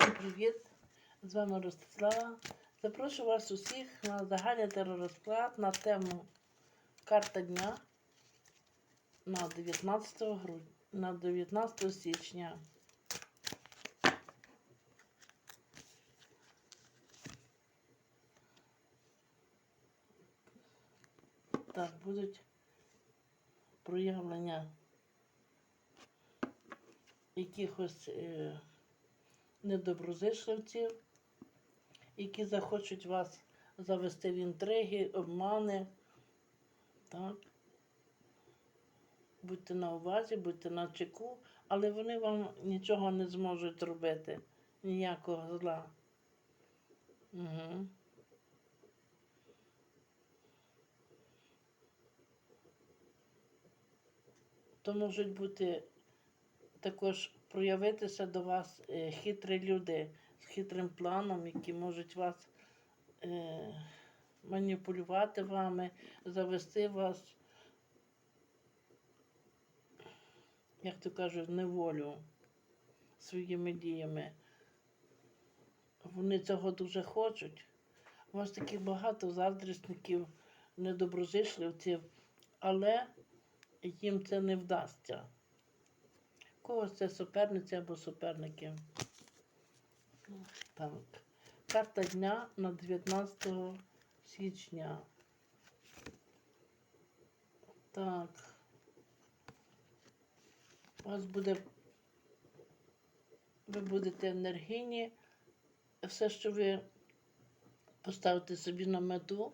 Всім привіт! З вами Ростислава. Запрошую вас усіх на загальний теророзклад на тему Карта дня на 19 грудня, на 19 січня. Так, будуть проявлення якихось е, недоброзичливців, які захочуть вас завести в інтриги, обмани. Так. Будьте на увазі, будьте на чеку, але вони вам нічого не зможуть робити, ніякого зла. Угу. То можуть бути також проявитися до вас е, хитрі люди з хитрим планом, які можуть вас е, маніпулювати вами, завести вас, як то кажуть, в неволю своїми діями. Вони цього дуже хочуть. У вас таких багато заздрісників, недоброзичливців, але їм це не вдасться. Когось це суперниці або суперники. Так. Карта дня на 19 січня. Так. У вас буде. Ви будете енергійні. Все, що ви поставите собі на мету,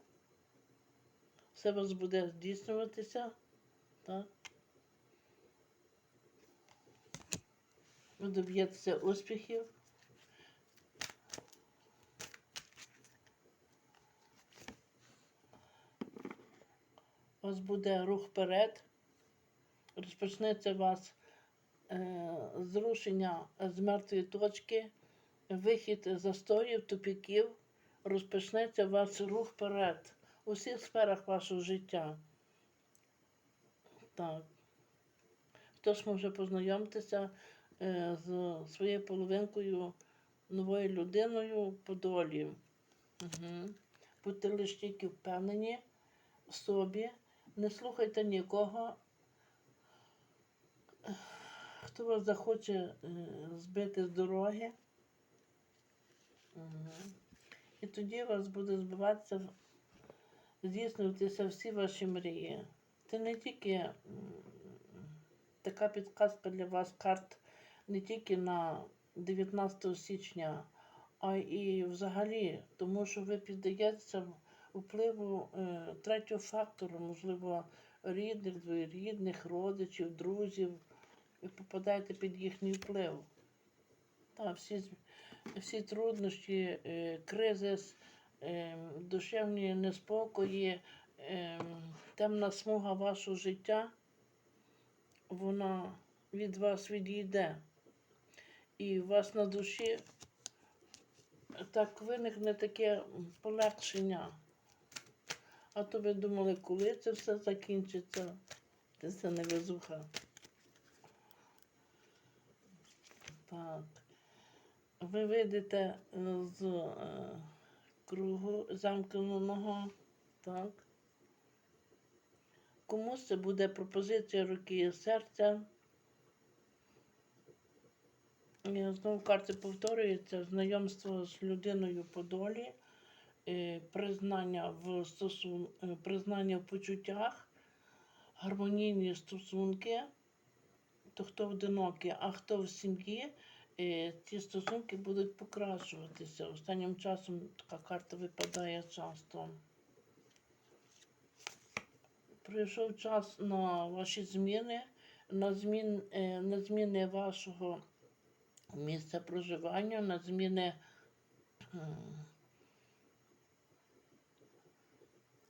все у вас буде здійснюватися. Так. Ви доб'єтеся успіхів. У вас буде рух вперед. Розпочнеться у вас е, зрушення з мертвої точки, вихід застоїв, тупіків. Розпочнеться у вас рух вперед у всіх сферах вашого життя. Так. Хтось може познайомитися з своєю половинкою, новою людиною по долі. Угу. Будьте лише тільки впевнені в собі, не слухайте нікого, хто вас захоче е, збити з дороги. Угу. І тоді у вас буде збиватися, здійснюватися всі ваші мрії. Це не тільки така підказка для вас карт не тільки на 19 січня, а і взагалі, тому що ви піддаєтеся впливу е, третього фактору, можливо, рідних, двоюрідних, родичів, друзів. Ви попадаєте під їхній вплив. Так, всі, всі труднощі, е, кризис, е, душевні неспокої, е, темна смуга вашого життя, вона від вас відійде. І у вас на душі так виникне таке полегшення. А то ви думали, коли це все закінчиться, це все невезуха. Так. Ви вийдете е, з е, кругу замкненого, так. Комусь це буде пропозиція руки і серця. І Знову карти повторюється знайомство з людиною по долі, е, признання в стосун... е, признання в почуттях, гармонійні стосунки, то хто одинокий, а хто в сім'ї, е, ці стосунки будуть покращуватися. Останнім часом така карта випадає часто. Прийшов час на ваші зміни, на, змін, е, на зміни вашого місця проживання, на зміни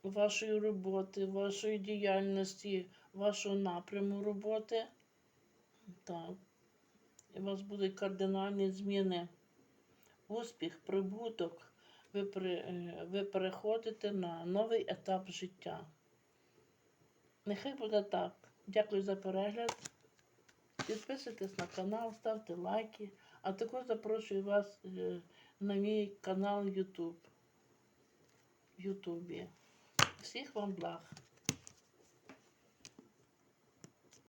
вашої роботи, вашої діяльності, вашого напряму роботи. Так. У вас будуть кардинальні зміни. Успіх, прибуток. Ви, при, е, ви переходите на новий етап життя. Нехай буде так. Дякую за перегляд. Підписуйтесь на канал, ставте лайки. А також запрошую вас е, на мій канал YouTube. В Ютубі. Всіх вам благ.